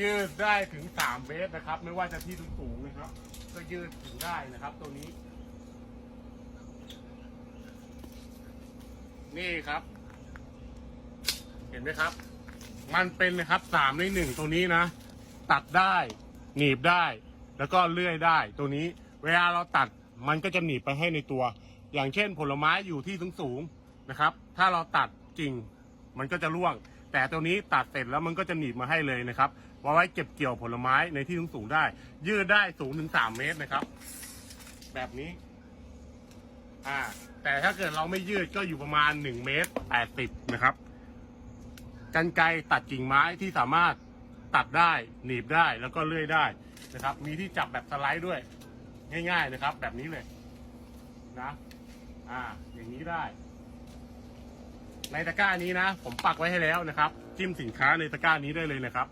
ยืดได้ถึงสามเมตรนะครับ ไม่ว่าจะที่สูงๆนะครับ ก็ยืดถึงได้นะครับ ตัวนี้ นี่ครับ เห็นไหมครับ มันเป็นนะครับสามในหนึ่งตัวนี้นะ ตัดได้หนีบได้ แล้วก็เลื่อยได้ตัวนี้ เวลาเราตัดมันก็จะหนีบไปให้ในตัว อย่างเช่นผลไม้อยู่ที่สูงๆนะครับ ถ้าเราตัดจริง มันก็จะร่วง แต่ตัวนี้ตัดเสร็จแล้วมันก็จะหนีบมาให้เลยนะครับไว้เก็บเกี่ยวผลไม้ในที่สูงๆได้ ยืดได้สูงถึงสามเมตรนะครับ แบบนี้ อ่า แต่ถ้าเกิดเราไม่ยืดก็อยู่ประมาณหนึ่งเมตรแปดสิบนะครับกันไกตัดกิ่งไม้ที่สามารถตัดได้หนีบได้แล้วก็เลื่อยได้นะครับ มีที่จับแบบสไลด์ด้วย ง่าย ๆนะครับ แบบนี้เลยนะ อ่า อย่างนี้ได้ ในตะกร้านี้นะ ผมปักไว้ให้แล้วนะครับ จิ้มสินค้าในตะกร้านี้ได้เลยนะครับ